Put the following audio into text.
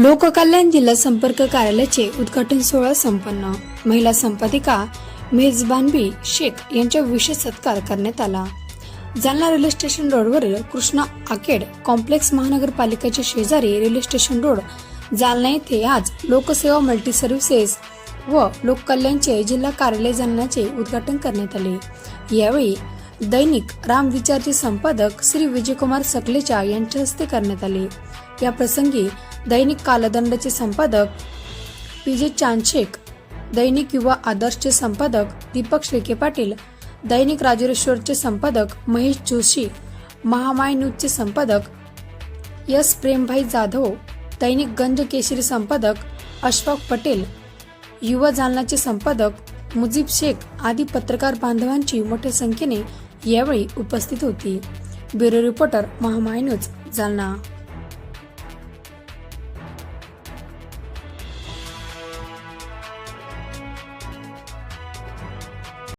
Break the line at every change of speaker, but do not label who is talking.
लोककल्याण जिल्हा संपर्क कार्यालयाचे उद्घाटन सोहळा संपन्न. महिला संपादिका मेजबानबी शेख यांच्या विशेष सत्कार करण्यात आला. जालना रेल्वे स्टेशन रोडवरील कृष्णा आकेड कॉम्प्लेक्स महानगरपालिकेच्या शेजारी रेल्वे स्टेशन रोड जालना येथे आज लोकसेवा मल्टी सर्व्हिसेस व लोककल्याणचे जिल्हा कार्यालय जालन्याचे उद्घाटन करण्यात आले. यावेळी दैनिक रामविचारचे संपादक श्री विजयकुमार सकलेचा यांच्या हस्ते करण्यात आले. या प्रसंगी दैनिक कालदंडचे संपादक पी जे चांदशेख दैनिक युवा आदर्शचे संपादक दीपक शेळके पाटील दैनिक राजरेश्वरचे संपादक महेश जोशी महामाय न्यूजचे संपादक यस प्रेमभाई जाधव दैनिक गंज केसरी संपादक अशफाक पटेल युवा जालनाचे संपादक मुजीब शेख आदी पत्रकार बांधवांची मोठ्या संख्येने यावेळी उपस्थित होती. Bureau reporter Mahamaya news Jalna.